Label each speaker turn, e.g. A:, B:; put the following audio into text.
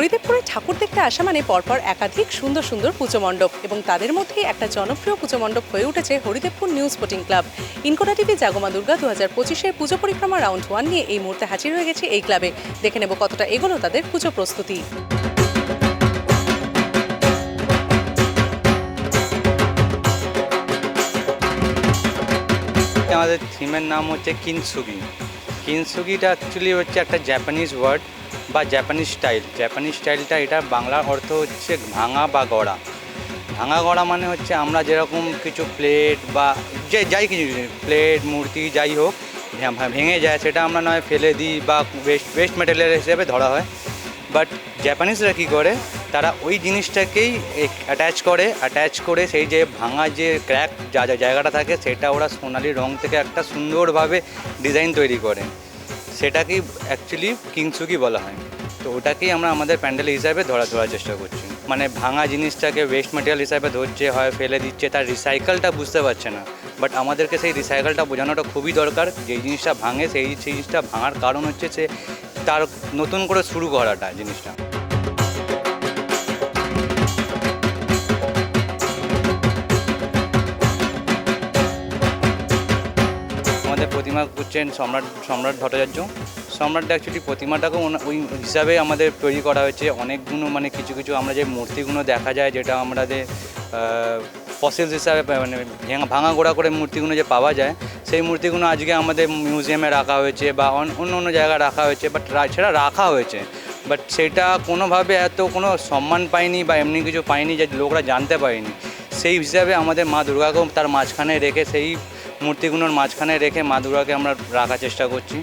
A: হরিদেবপুরে ঠাকুর দেখতে আসা মানে পরপর একাধিক সুন্দর সুন্দর পুজো মণ্ডপ এবং তাদের মধ্যে একটা জনপ্রিয় পুজো মণ্ডপ হয়ে উঠেছে হরিদেবপুর নিউ স্পোর্টিং ক্লাব। ইনকোটা টিভি জাগমা দুর্গা দু হাজার পঁচিশের পুজো পরিক্রমা রাউন্ড ওয়ান নিয়ে এই মুহূর্তে হাজির হয়ে গেছে এই ক্লাবে। দেখে নেব কতটা এগোলো তাদের পুজো প্রস্তুতি।
B: আমাদের থিমের নাম হচ্ছে কিনসুগি। কিনসুগিটা অ্যাকচুয়ালি হচ্ছে একটা জাপানিজ ওয়ার্ড বা জাপানিজ স্টাইল জাপানিজ স্টাইলটা এটা বাংলার অর্থ হচ্ছে ভাঙা বা গড়া। ভাঙা গড়া মানে হচ্ছে আমরা যেরকম কিছু প্লেট বা যে যাই কিছু প্লেট মূর্তি, যাই হোক ভেঙে যায়, সেটা আমরা নয় ফেলে দিই বা ওয়েস্ট ওয়েস্ট মেটেরিয়াল হিসেবে ধরা হয়। বাট জাপানিজরা কী করে? তারা ওই জিনিসটাকেই অ্যাটাচ করে অ্যাটাচ করে সেই যে ভাঙা যে ক্র্যাক যা যা জায়গাটা থাকে, সেটা ওরা সোনালি রং থেকে একটা সুন্দরভাবে ডিজাইন তৈরি করে। সেটাকেই অ্যাকচুয়ালি কিংসুকি বলা হয়। তো ওটাকেই আমরা আমাদের প্যান্ডেল হিসাবে ধরা, ধরার চেষ্টা করছি। মানে ভাঙা জিনিসটাকে ওয়েস্ট মেটেরিয়াল হিসাবে ধরছে, হয় ফেলে দিচ্ছে, তার রিসাইকেলটা বুঝতে পারছে না। বাট আমাদেরকে সেই রিসাইকেলটা বোঝানোটা খুবই দরকার যেই জিনিসটা ভাঙে, সেই সেই জিনিসটা ভাঙার কারণ হচ্ছে সে তার নতুন করে শুরু করাটা জিনিসটা। আমাদের প্রতিমা করছেন সম্রাট সম্রাট ভট্টাচার্য। সম্রাটটা অ্যাকচুয়ালি প্রতিমাটাকেও ওই হিসাবে আমাদের তৈরি করা হয়েছে। অনেকগুলো মানে কিছু কিছু আমরা যে মূর্তিগুলো দেখা যায়, যেটা আমাদের ফসিলস হিসাবে মানে ভেঙা গোড়া করে মূর্তিগুলো যে পাওয়া যায়, সেই মূর্তিগুলো আজকে আমাদের মিউজিয়ামে রাখা হয়েছে বা অন- অন্য অন্য জায়গায় রাখা হয়েছে বাট সেটা রাখা হয়েছে। বাট সেটা কোনোভাবে এত কোনো সম্মান পায়নি বা এমনি কিছু পায়নি যে লোকরা জানতে পারেনি। সেই হিসাবে আমাদের মা দুর্গাকেও তার মাঝখানে রেখে সেই মূর্তিগুলোর মাঝখানে রেখে মা দুর্গাকে আমরা রাখার চেষ্টা করছি।